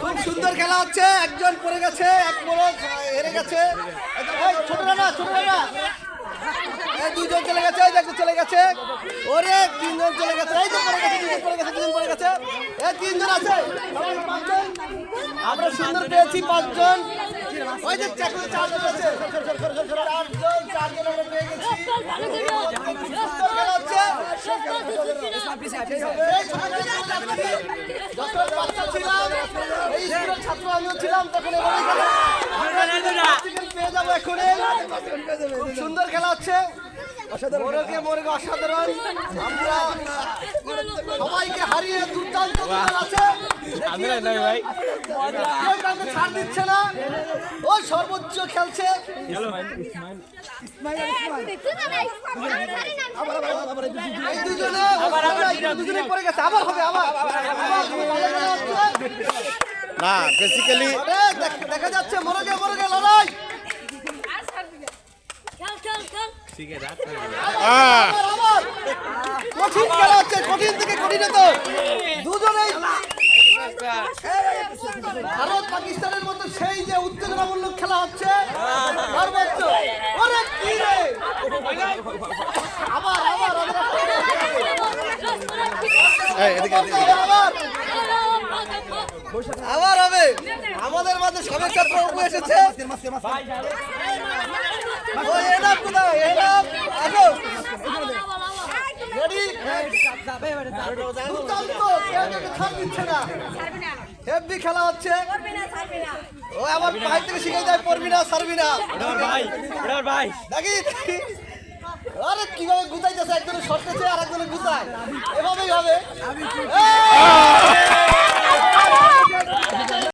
খুব সুন্দর খেলা হচ্ছে, একজন পড়ে গেছে, এক বড় হেরে গেছে। দুজন চলে গেছে দেখো, চলে গেছে। ওরে, তিনজন চলে গেছে, এই তো পড়ে গেছে, দুজন পড়ে গেছে, দুজন পড়ে গেছে। এই তিনজন আছে। আমরা সুন্দর পেয়েছি পাঁচজন। ওই যে চারজন আছে। চারজন আমরা পেয়ে গেছি সুন্দর খেলা হচ্ছে এই ছোটবেলায় সুন্দর খেলা হচ্ছে মোরগে অসাধারণ আমরা সবাইকে হারিয়ে দুর্দান্ত আছে। ভাই ছাড় দিচ্ছে না ও সর্বোচ্চ খেলছে এই দুজনে দুজনে পড়ে গেছে আবার হবে আবার আবার হবে। না বেসিক্যালি দেখা যাচ্ছে মরগে মরগে লড়াই। কঠিন খেলা হচ্ছে কঠিন থেকে কঠিনতর ভারত পাকিস্তানের মতো সেই যে উত্তেজনামূলক খেলা হচ্ছে সর্বোচ্চ ওরে কি রে? আবার আবার এদিকে এদিকে। আবার আবার হবে। আমাদের মাঝে সমস্যার প্রভু এসেছে। রেডি দুর্দান্ত। ছাড় দিচ্ছে না হেভি খেলা হচ্ছে। ও আমার ভাই থেকে শিখে যায় পড়বি না সারবি না। ভাই ভাই। দেখি আরে কীভাবে গুতাইতেছে একজনে সরতেছে আর একজনে গুতায়। এভাবেই হবে!